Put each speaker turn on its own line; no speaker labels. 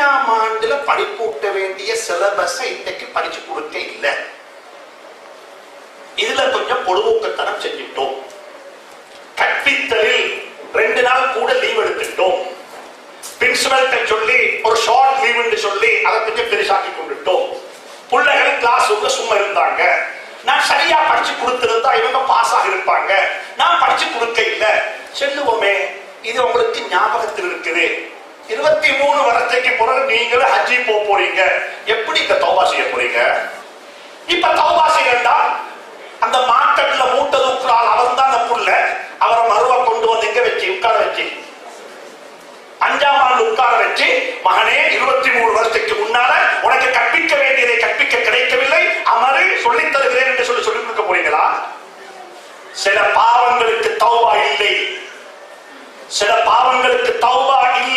அஞ்சாம் ஆண்டுல படிப்பூட்ட வேண்டிய சிலபஸை இன்னைக்கு படிச்சு கொடுக்க இல்லை. இதுல கொஞ்சம் பொழுதுக்கத்தனம் செஞ்சுட்டோம் கற்பித்தலில் ரெண்டு நாள் கூட லீவ் எடுத்துட்டோம் பிரின்சிபல்கிட்ட சொல்லி ஒரு ஷார்ட் லீவ் சொல்லி அதை கொஞ்சம் பெருசாக்கி கொண்டுட்டோம். பிள்ளைகள் கிளாஸ் சும்மா இருந்தாங்க. நான் சரியா படிச்சு கொடுத்திருந்தா இவங்க பாஸ் ஆகிருப்பாங்க நான் படிச்சு கொடுக்க இல்ல. சொல்லுவோமே இது உங்களுக்கு ஞாபகத்தில் இருக்குது. இருபத்தி மூணு வருஷத்துக்கு போறவர்கள் நீங்களும் ஹஜ்ஜி போக போறீங்க. எப்படி இந்த தௌபா செய்ய போறீங்க? இப்ப தௌபா செய்யண்டா அந்த மாட்டத்துல மூட்டது உட்குறாள் அவர் தான் அந்த புள்ள அவரை மருவ கொண்டு வந்து எங்க வச்சு? உட்கார வச்சு. அஞ்சாம் ஆண்டு உட்கார வச்சு மகனே இருபத்தி மூணு வருஷத்துக்கு முன்னால உனக்கு கற்பிக்க வேண்டியதை கற்பிக்க கிடைக்கவில்லை அமரு சொல்லி தருகிறேன் என்று சொல்லி சொல்லி கொடுக்க போறீங்களா? சில பாவங்களுக்கு தௌபா இல்லை. சில பாவங்களுக்கு தௌபா இல்லை